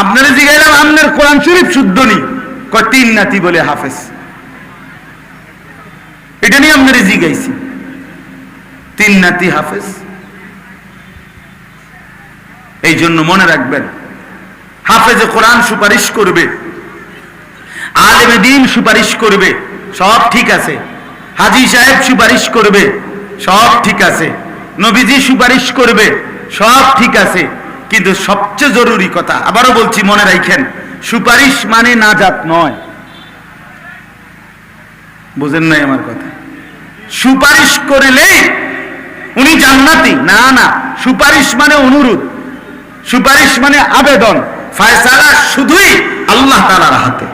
আপনারা জিগাইলাম আপনার কোরআন শরীফ শুদ্ধ নি কয়, তিন নাতি বলে হাফেজ। এটা নিয়ে আপনারা জিগাইছি। তিন নাতি হাফেজ। এই জন্য মনে রাখবেন, হাফেজে কোরআন সুপারিশ করবে, আলেমে দিন সুপারিশ করবে, সব ঠিক আছে। হাজি সাহেব সুপারিশ করবে, সব ঠিক আছে। নবীজি সুপারিশ করবে, সব ঠিক আছে। কিন্তু সবচেয়ে জরুরি কথা, আবারও বলছি, মনে রাখেন, সুপারিশ মানে নাজাত নয়। বুঝেন নাই আমার কথা? সুপারিশ করলেই উনি জান্নাতি, না না, সুপারিশ মানে অনুরোধ, সুপারিশ মানে আবেদন, ফায়সালা শুধুই আল্লাহ তালার হাতে।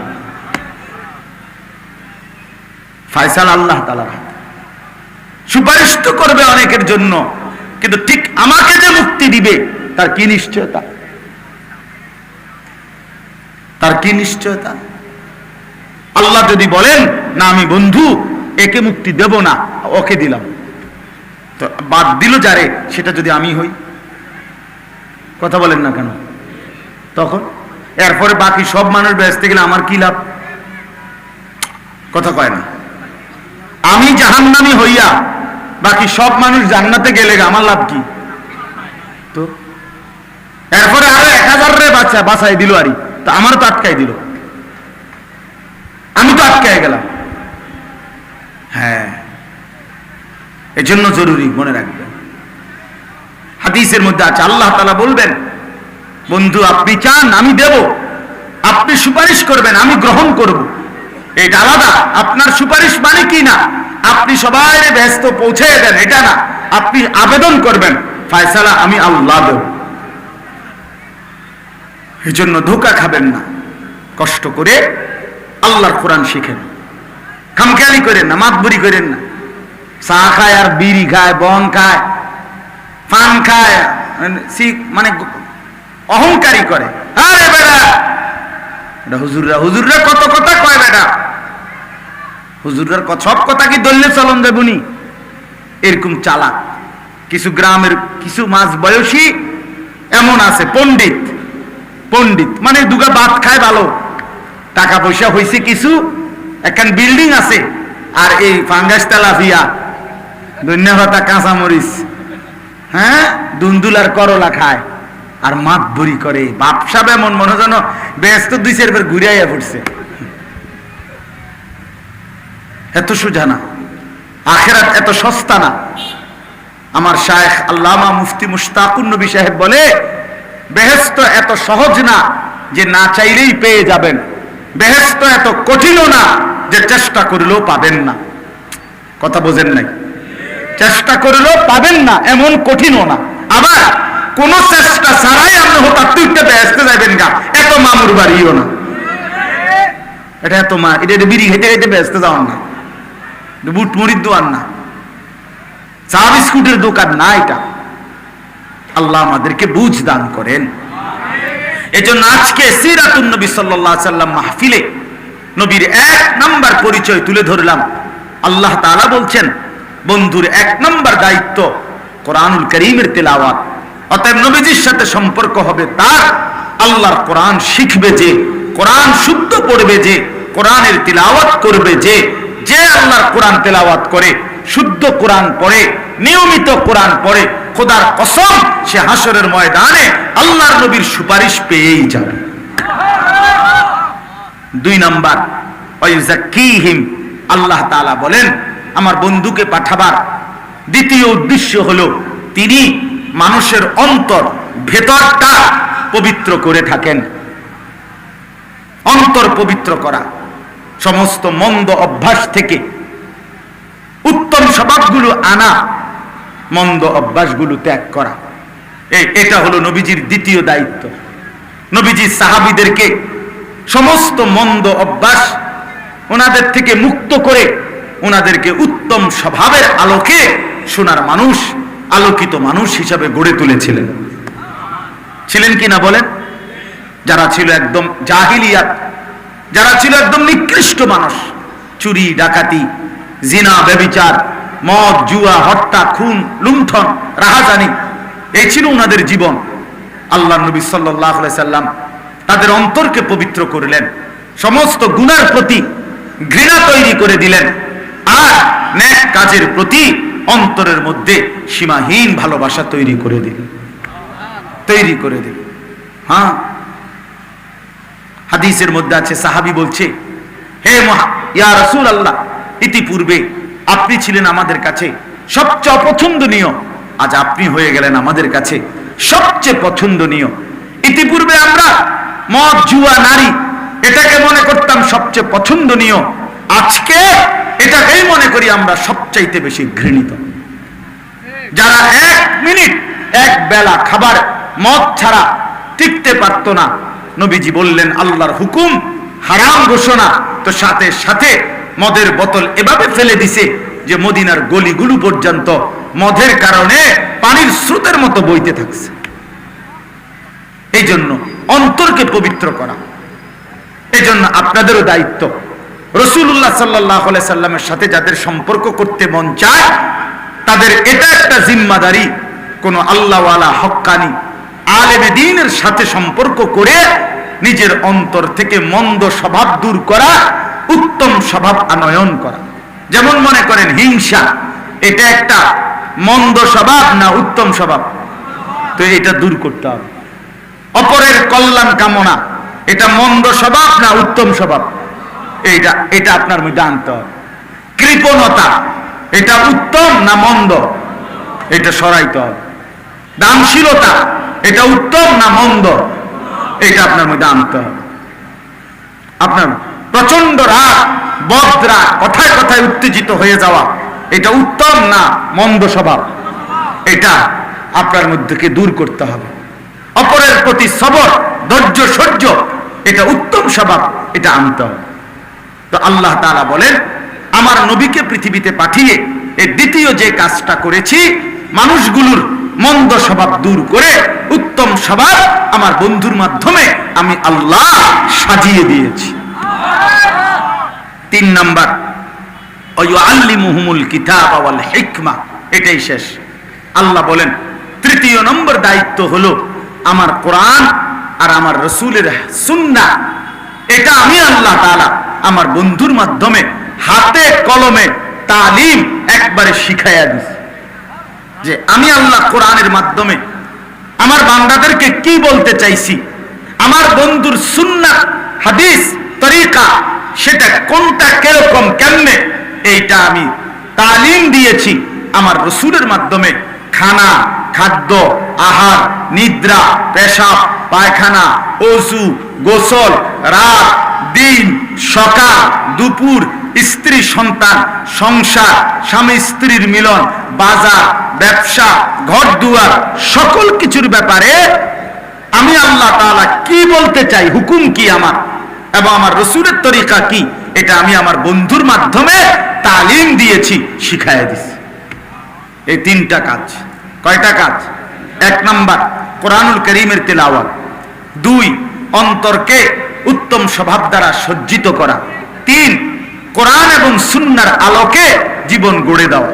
ফায়সালা আল্লাহ তালার হাতে। সুপারিশ তো করবে অনেকের জন্য, কিন্তু ঠিক আমাকে যে মুক্তি দিবে তার কি নিশ্চয়তা? তার কি নিশ্চয়তা? আল্লাহ যদি বলেন, না, আমি বন্ধু, একে মুক্তি দেব না, ওকে দিলাম। তো বাদ দিল যারে, সেটা যদি আমি হই। কথা বলেন না কেন? তখন? এরপরে বাকি সব মানুষ ব্যস্ত গেলে আমার কি লাভ? কথা কয় না। আমি জাহান্নামি হইয়া বাকি সব মানুষ জান্নাতে গেলে আমার লাভ কি? তো এরপরে আরও এক হাজার রে বাচ্চা বাসায় দিল আরই। তা আমার তো আটকাই দিল। আমি তো আটকায় গেলাম। হ্যাঁ। এজন্য জরুরি, মনে রাখবেন হাদিসের মধ্যে আছে, আল্লাহ তালা বলবেন, বন্ধু, আপনি চান, আমি দেব। আপনি সুপারিশ করবেন, আমি গ্রহণ করব। এটা আলাদা, আপনার সুপারিশ মানে কি না? আপনি সবাই ব্যস্ত পৌঁছে দেন, এটা না। আপনি আবেদন করবেন, ফায়সালা, আমি আল্লাহ দেব। এই জন্য ধোকা খাবেন না। কষ্ট করে আল্লাহর কোরআন শিখেন। খামখেয়ালি করেন না, মাতবুরি করেন না। চা খায় আর বিড়ি খায়, বন খায় পান খায় মানে মানে অহংকারী করে। হুজুররা হুজুররা কত কথা কয় বেটা। হুজুররার সব কথা কি দললে চলন দেবনি এরকম চালাক। কিছু গ্রামের কিছু মাঝ বয়সী এমন আছে, পণ্ডিত। পণ্ডিত। মানে দুগা ভাত খায় ভালো। টাকা পয়সা হয়েছে কিছু, একখান বিল্ডিং আছে, আর এই ফাঙ্গাস তেলাফিয়া ধন্যবাদ কাঁচা মরিচ হ্যাঁ? দুন্দুলার করলা খায়, আর মাত ভরি করে। বাপসাব এমন মনে যেন ব্যস্ত দুই চারবার ঘুরাইয়া পড়ছে। এত সোজা না। আখেরাত এত সস্তা না। আমার শায়েখ আল্লামা মুফতি মুশতাকুন নবী সাহেব বলে বেহেস্ত এত সহজ না যে না চাইলেই পেয়ে যাবেন। বেহেস্ত এত কঠিনও না যে চেষ্টা করলেও পাবেন না। কথা বোঝেন নাই? চেষ্টা করলেও পাবেন না, এমন কঠিনও না। আবার কোন চেষ্টা ছাড়াই আপনি হঠাৎ তুইতে বেহেস্তে যাবেন গা, এত মামুর বাড়িও না। এটা এত মা এটা বিড়ি হেঁটে হেঁটে বেহেস্তে যাওয়ার না। বুট মুড়ির দোয়ার না। চা বিস্কুটের দোকান না এটা। আল্লাহ আমাদেরকে বুঝ দান করেন। এজন্য আজকে সিরাতুন নবী আলাইহি সাল্লাম মাহফিলে নবীর এক নাম্বার পরিচয় তুলে ধরলাম। আল্লাহ তাআলা বলছেন, বন্ধুর এক নাম্বার দায়িত্ব কোরআনুল করিমের তেলাওয়াত। অতএব নবীজির সাথে সম্পর্ক হবে তার। আল্লাহর কোরআন শিখবে যে, কোরআন শুদ্ধ পড়বে যে, কোরআনের তেলাওয়াত করবে যে যে আল্লাহর কোরআন তেলাওয়াত করে, শুদ্ধ কোরআন পড়ে, নিয়মিত কোরআন পড়ে খোদার কসম, সে হাসরের ময়দানে আল্লাহর নবীর সুপারিশ পেয়েই যাবে। দুই নাম্বার, ওয়াইজাক্কিহিম, আল্লাহ তাআলা বলেন, আমার বন্ধুকে পাঠাবার দ্বিতীয় উদ্দেশ্য হলো, তিনি মানুষের অন্তর, ভেতরটা পবিত্র করে থাকেন। অন্তর পবিত্র করা, সমস্ত মন্দ অভ্যাস থেকে উত্তম স্বভাবগুলো আনা মন্দ অভ্যাসগুলো ত্যাগ করা। এটা হলো নবীজির দ্বিতীয় দায়িত্ব। নবীজির সাহাবিদেরকে সমস্ত মন্দ অভ্যাস ওনাদের থেকে মুক্ত করে ওনাদেরকে উত্তম স্বভাবের আলোকে সোনার মানুষ, আলোকিত মানুষ হিসাবে গড়ে তুলেছিলেন। ছিলেন কি না বলেন? যারা ছিল একদম জাহিলিয়াত, যারা ছিল একদম নিকৃষ্ট মানুষ, চুরি, ডাকাতি, জিনা, ব্যবিচার মদ, জুয়া, হত্যা, খুন, লুণ্ঠন, রাহাজানি এই ছিল ওনাদের জীবন। আল্লাহ নবী সাল্লাহ সাল্লাম তাদের অন্তরকে পবিত্র করলেন, সমস্ত গুনার প্রতি ঘৃণা তৈরি করে দিলেন, আর ন্যাক কাজের প্রতি অন্তরের মধ্যে সীমাহীন ভালোবাসা তৈরি করে দিলেন। তৈরি করে দিলেন। হ্যাঁ? হাদিসের মধ্যে আছে, সাহাবি বলছে, হে মহা, ইয়া রসুল আল্লাহ ইতিপূর্বে আপনি ছিলেন আমাদের কাছে সবচেয়ে অপছন্দনীয়। আজ আপনি হয়ে গেলেন আমাদের কাছে সবচেয়ে পছন্দনীয়। ইতিপূর্বে আমরা মদ, জুয়া, নারী, এটাকে মনে করতাম সবচেয়ে পছন্দনীয়। আজকে এটাকেই মনে করি আমরা সবচাইতে বেশি ঘৃণিত। যারা এক মিনিট, এক বেলা খাবার মদ ছাড়া টিকতে পারতো না, নবীজি বললেন, আল্লাহর হুকুম হারাম ঘোষণা। তো সাথে সাথে মদের বোতল এভাবে ফেলে দিছে যে মদিনার গলিগুলো পর্যন্ত মদের কারণে পানির স্রোতের মতো বইতে থাকছে। এই জন্য অন্তরকে পবিত্র করা। এই জন্য আপনাদেরও দায়িত্ব। রসুল্লাহ সাল্লাহ সাল্লামের সাথে যাদের সম্পর্ক করতে মন চায়, তাদের এটা একটা জিম্মাদারি, কোন আল্লাহওয়ালা হক্কানি আলেমে দিনের সাথে সম্পর্ক করে নিজের অন্তর থেকে মন্দ স্বভাব দূর করা উত্তম স্বভাব আনয়ন করা। যেমন মনে করেন হিংসা, এটা একটা মন্দ স্বভাব না উত্তম স্বভাব? তো এটা দূর করতে হবে। অপরের কল্যাণ কামনা, এটা মন্দ স্বভাব না উত্তম স্বভাব? এইটা, এটা আপনার মধ্যে আনতে হবে। কৃপণতা, এটা উত্তম না মন্দ? এটা সরাইতে হবে। দানশীলতা, এটা উত্তম না মন্দ? এটা আপনার মধ্যে আনতে হবে। আপনার প্রচণ্ড রাগ বদ্রা কথায় কথায় উত্তেজিত হয়ে যাওয়া। এটা উত্তম না মন্দ স্বভাব। এটা আপনার মধ্যেকে দূর করতে হবে। অপরের প্রতি সবর, ধৈর্য, সহ্য, এটা উত্তম স্বভাব, এটা আনতে হবে। তো আল্লাহ তাআলা বলেন, আমার নবীকে পৃথিবীতে পাঠিয়ে এই দ্বিতীয় যে কাজটা করেছি, মানুষগুলোর মন্দ স্বভাব দূর করে উত্তম স্বভাব আমার বন্ধুর মাধ্যমে আমি আল্লাহ সাজিয়ে দিয়েছি। তিন নাম্বার আল্লিমুহুমুল কিতাব ওয়াল হিকমা এটাই শেষ। আল্লাহ বলেন, তৃতীয় নম্বর দায়িত্ব হলো আমার কোরআন আর আমার রসুলের সুন্না এটা আমি আল্লাহ তাআলা আমার বন্ধুর মাধ্যমে হাতে কলমে তালিম একবারে শিখাইয়া দিছি। যে আমি আল্লাহ কোরআনের মাধ্যমে আমার বান্দাদেরকে কি বলতে চাইছি? আমার বন্ধুর সুন্না হাদিস, তরিকা সেটা কোনটা কীরকম, কেমনে? এইটা আমি তালিম দিয়েছি আমার রসুলের মাধ্যমে। খানা, খাদ্য, আহার, নিদ্রা, পেশাব, পায়খানা, অজু, গোসল, রাত, দিন, সকাল, দুপুর, স্ত্রী, সন্তান, সংসার, স্বামী, স্ত্রীর মিলন, বাজার, ব্যবসা ঘর দুয়ার সকল কিছুর ব্যাপারে আমি আল্লাহ তাআলা কি বলতে চাই, হুকুম কি আমার? এবং আমার রসুলের তরিকা কি? এটা আমি আমার বন্ধুর মাধ্যমে তালিম দিয়েছি শিখাই দিছি। এই তিনটা কাজ। কয়টা কাজ? এক নাম্বার, কোরআনুল করিমের তেলাওয়াত। দুই, অন্তরকে উত্তম স্বভাব দ্বারা সজ্জিত করা। তিন, কোরআন এবং সুন্নার আলোকে জীবন গড়ে দেওয়া।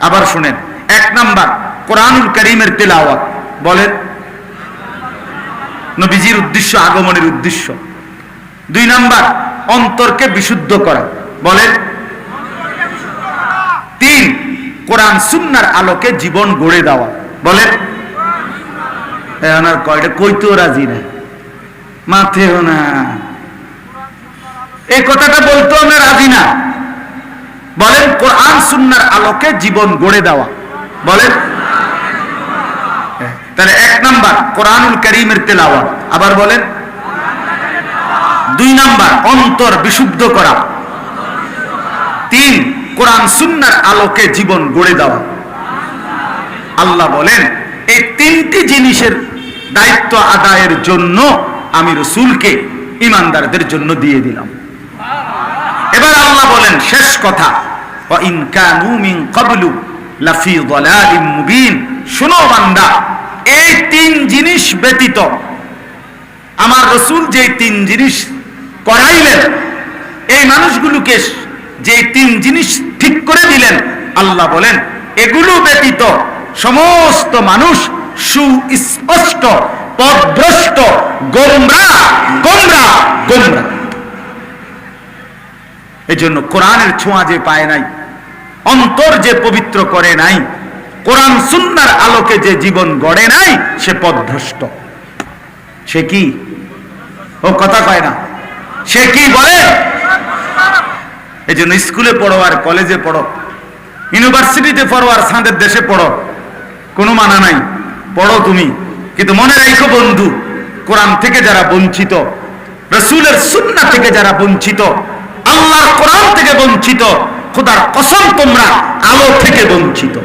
আবার শুনেন, এক নাম্বার, কোরআনুল করিমের তেলাওয়াত। বলেন নবীজির উদ্দেশ্য, আগমনের উদ্দেশ্য। দুই নাম্বার, অন্তরকে বিশুদ্ধ করা। বলেন। তিন, কোরআন সুন্নার আলোকে জীবন গড়ে দেওয়া। বলেন। আলোকে জীবন গড়ে দেওয়া। বলেন। তাহলে এক নাম্বার, কোরআনুল করিমের তেলাওয়াত। আবার বলেন, দুই নাম্বার, অন্তর বিশুদ্ধ করা। তিন, কোরআন সুন্নার আলোকে জীবন গড়ে দেওয়া। আল্লাহ বলেন, এই তিনটি জিনিসের দায়িত্ব আদায়ের জন্য আমি রসুলকে ইমানদারদের জন্য দিয়ে দিলাম। এবার আল্লাহ বলেন, শেষ কথা ইন কানু মিন ক্বাবলু লাফি দালালিম মুবিন। শুনো বান্দা এই তিন জিনিস ব্যতীত। আমার রসুল যে তিন জিনিস করাইলেন, এই মানুষগুলোকে যে তিন জিনিস ঠিক করে দিলেন, আল্লাহ বলেন, এগুলো ব্যতীত সমস্ত মানুষ সুস্পষ্ট পথভ্রষ্ট গোমরা গোমরা গোমরা। এই জন্য কোরআনের ছোঁয়া যে পায় নাই, অন্তর যে পবিত্র করে নাই কোরআন সুন্নার আলোকে যে জীবন গড়ে নাই, সে পদভ্রষ্ট সে কি? ও কথা কয় না। সে কি বলে? এই জন্য স্কুলে পড়ো আর কলেজে পড়ো। ইউনিভার্সিটিতে পড়ো আর সাঁদের দেশে পড়ো। কোনো মানা নাই। পড়ো তুমি। কিন্তু মনে রাখো বন্ধু, কোরআন থেকে যারা বঞ্চিত, রসুলের সুন্না থেকে যারা বঞ্চিত, আল্লাহর কোরআন থেকে বঞ্চিত, খোদার কসম তোমরা আলো থেকে বঞ্চিত।